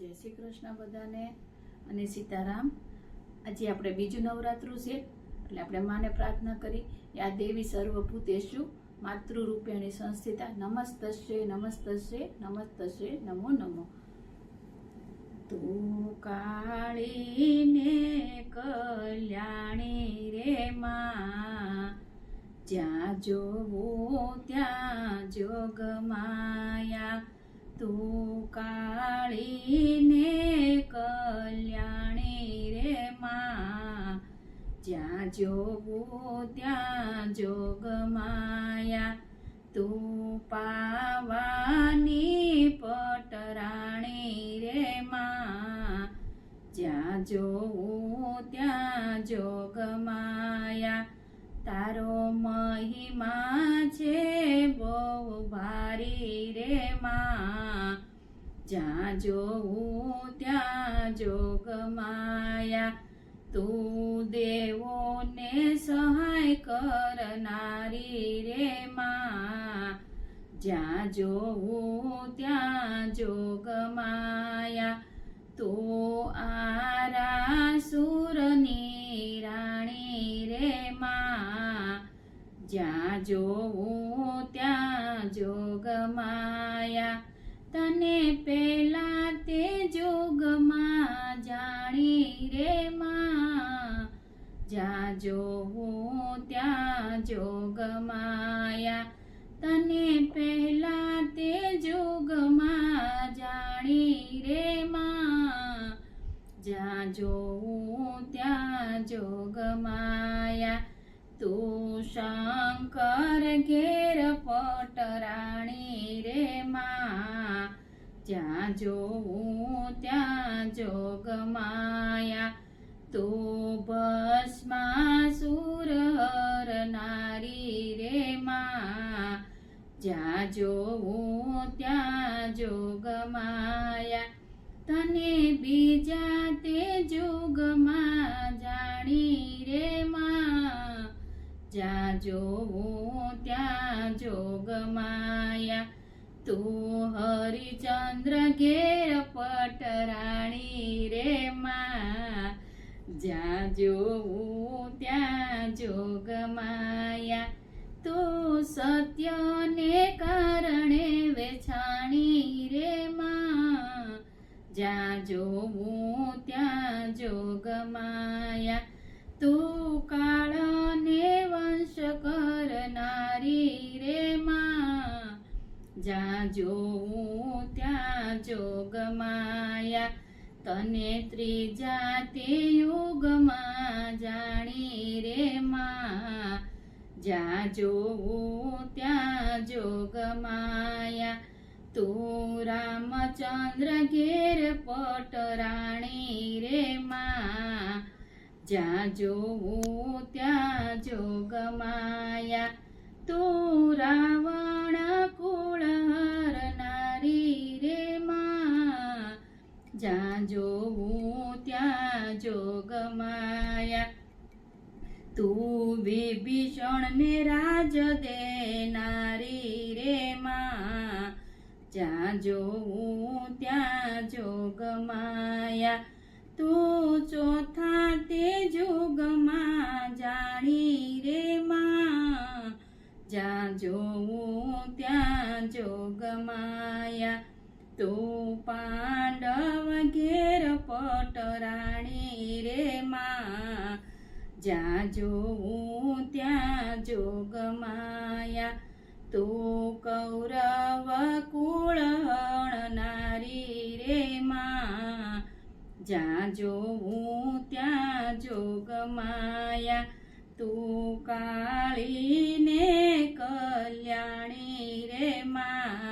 જય શ્રી કૃષ્ણ બધાને અને સીતારામ. આજે આપણે બીજું નવરાત્રું છે, એટલે આપણે માને પ્રાર્થના કરી આ દેવી સર્વભૂતેશુ માતૃરૂપેણી સંસ્થિતા નમસ્તસ્ય નમસ્તસ્ય નમસ્તસ્ય નમો નમો. તું કાળીને કલ્યાણી રે માં જ્યાં જોવું ત્યાં જોગમાયા તું કાળીને જોવું ત્યાં જોગમાયા. તું પાવાની પટરાણી રે માં. જ્યાં જોવું ત્યાં જોગમાયા. તારો મહિમા છે બહુ ભારી રે માં. જ્યાં જોવું ત્યાં જોગમાયા. તું દેવોને સહાય કરનારી રે માં. જ્યાં જોવું ત્યાં જોગમાયા આરા સુરની રાણી રે માં. જ્યાં જોવું ત્યાં જોગમાયા તને પેલા તે જોગમાં જાણી રે માં. જ્યાં જોવું ત્યાં જોગમાયા તને પહેલા તે જોગમાં જાણી રે માં. જ્યાં જોવું ત્યાં જોગમાયા તું શંકર ઘેર પટરાણી રે માં. જ્યાં જોવું ત્યાં જોગમાયા તું ભસ્માસુર નારી રે માં જ્યાં જોવું ત્યાં જોગમાયા તને બીજા તે જોગમાં જાણી રે માં જ્યાં જોવું ત્યાં જોગમાયા તું હરિચંદ્ર ઘેર પટરાણી રે માં જ્યાં જોવું ત્યાં જોગમાયા તું સત્યને કારણે વેછાણી રે માં. જ્યાં જોવું ત્યાં જોગમાયા તું કાળને વંશ કરનારી રે માં. જ્યાં જોવું ત્યાં જોગમાયા તને ત્રીજા તે યુગમાં જાણી રે માં. જ્યાં જોવું ત્યાં જોગ માયા. તું રામચંદ્ર ઘેર પટરાણી રે માં. જ્યાં જોવું ત્યાં જોગ માયા. તું રાવણ જોવું ત્યાં જોગમાયા તું વિભીષણ ને રાજ દેનારી રે માં. જ્યાં જોવું ત્યાં જોગમાયા તું ચોથા તે જોગમાં જાણી રે માં. જ્યાં જોવું તું પાંડવ ઘેર પટરાણી રે માં. જ્યાં જોઉં ત્યાં જોગમાયા તું કૌરવ કુળ નારી રે માં. જ્યાં જોઉં ત્યાં જોગમાયા તું કાળીને કલ્યાણી રે માં.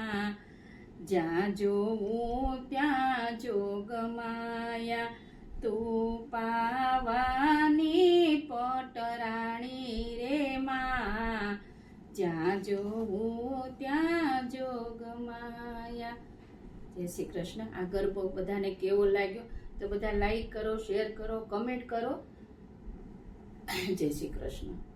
જ્યાં જોવું ત્યાં જોગમાયા તું પાવાની પટરાણી રે માં. જ્યાં જોવું ત્યાં જોગમાયા જય શ્રી કૃષ્ણ. આ ગરબો બધાને કેવો લાગ્યો? તો બધા લાઈક કરો શેર કરો કમેન્ટ કરો. જય શ્રી કૃષ્ણ.